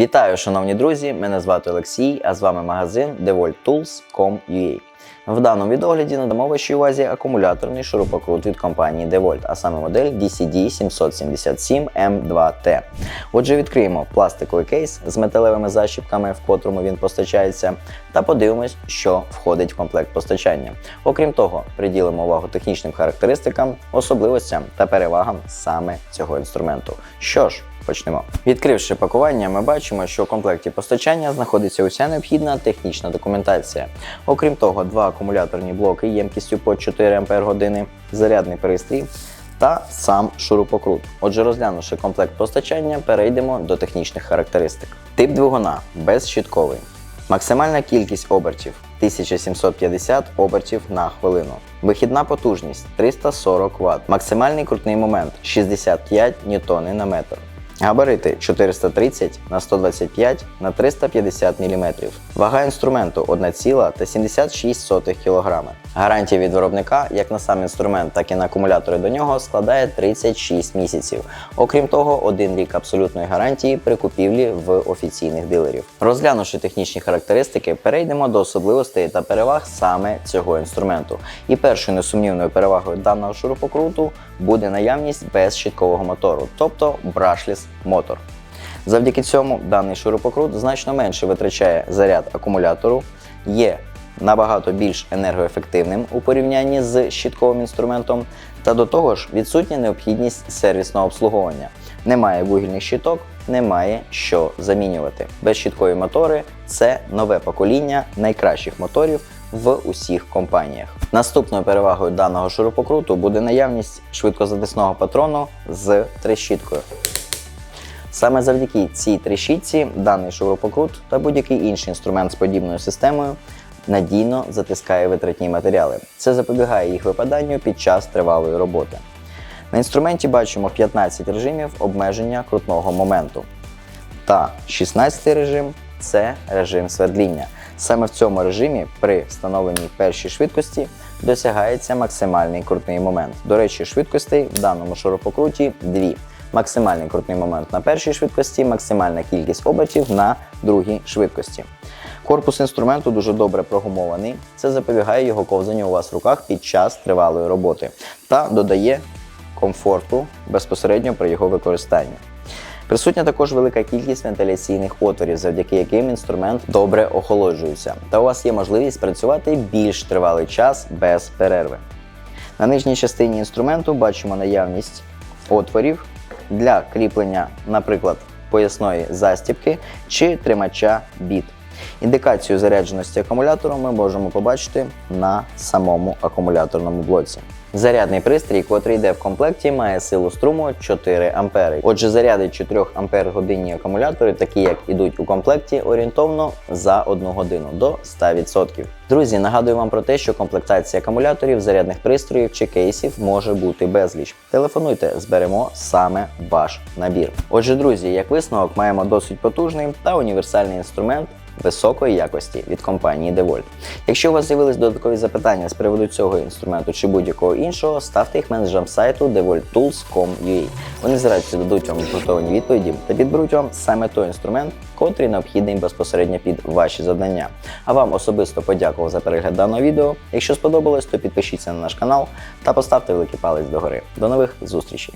Вітаю, шановні друзі! Мене звати Олексій, а з вами магазин DeWalt.Tools.com.ua. В даному відогляді надамо вашій увазі акумуляторний шурупокрут від компанії DeWalt, а саме модель DCD777M2T. Отже, відкриємо пластиковий кейс з металевими защіпками, в котрому він постачається, та подивимось, що входить в комплект постачання. Окрім того, приділимо увагу технічним характеристикам, особливостям та перевагам саме цього інструменту. Що ж, Почнемо. Відкривши пакування, ми бачимо, що у комплекті постачання знаходиться уся необхідна технічна документація. Окрім того, два акумуляторні блоки ємкістю по 4 Ах, зарядний пристрій та сам шурупокрут. Отже, розглянувши комплект постачання, перейдемо до технічних характеристик. Тип двигуна безщітковий. Максимальна кількість обертів 1750 обертів на хвилину. Вихідна потужність 340 Вт. Максимальний крутний момент 65 ньютони на метр. Габарити 430 на 125 на 350 мм. Вага інструменту 1,76 кг. Гарантія від виробника як на сам інструмент, так і на акумулятори до нього складає 36 місяців. Окрім того, один рік абсолютної гарантії при купівлі в офіційних дилерів. Розглянувши технічні характеристики, перейдемо до особливостей та переваг саме цього інструменту. І першою несумнівною перевагою даного шурупокруту буде наявність безщіткового мотору, тобто brushless мотор. Завдяки цьому даний шурупокрут значно менше витрачає заряд акумулятору, є набагато більш енергоефективним у порівнянні з щітковим інструментом, та до того ж відсутня необхідність сервісного обслуговування. Немає вугільних щиток, немає що замінювати. Безщіткові мотори це нове покоління найкращих моторів в усіх компаніях. Наступною перевагою даного шурупокруту буде наявність швидкозатисного патрону з трещіткою. Саме завдяки цій трещітці даний шурупокрут та будь-який інший інструмент з подібною системою надійно затискає витратні матеріали. Це запобігає їх випаданню під час тривалої роботи. На інструменті бачимо 15 режимів обмеження крутного моменту. Та 16 режим це режим свердління. Саме в цьому режимі при встановленій першій швидкості досягається максимальний крутний момент. До речі, швидкостей в даному шурупокруті дві. Максимальний крутний момент на першій швидкості, максимальна кількість обертів на другій швидкості. Корпус інструменту дуже добре прогумований. Це запобігає його ковзанню у вас в руках під час тривалої роботи та додає комфорту безпосередньо при його використанні. Присутня також велика кількість вентиляційних отворів, завдяки яким інструмент добре охолоджується, та у вас є можливість працювати більш тривалий час без перерви. На нижній частині інструменту бачимо наявність отворів для кріплення, наприклад, поясної застібки чи тримача біт. Індикацію зарядженості акумулятору ми можемо побачити на самому акумуляторному блоці. Зарядний пристрій, котрий йде в комплекті, має силу струму 4 А. Отже, заряди 4 Ампер годинні акумулятори, такі як ідуть у комплекті, орієнтовно за 1 годину до 100%. Друзі, нагадую вам про те, що комплектація акумуляторів, зарядних пристроїв чи кейсів може бути безліч. Телефонуйте, зберемо саме ваш набір. Отже, друзі, як висновок, маємо досить потужний та універсальний інструмент високої якості від компанії DeWalt. Якщо у вас з'явились додаткові запитання з приводу цього інструменту чи будь-якого іншого, ставте їх менеджерам сайту devolttools.com.ua. Вони з радістю дадуть вам готові відповіді та підберуть вам саме той інструмент, котрий необхідний безпосередньо під ваші завдання. А вам особисто подякував за перегляд даного відео. Якщо сподобалось, то підпишіться на наш канал та поставте великий палець догори. До нових зустрічей!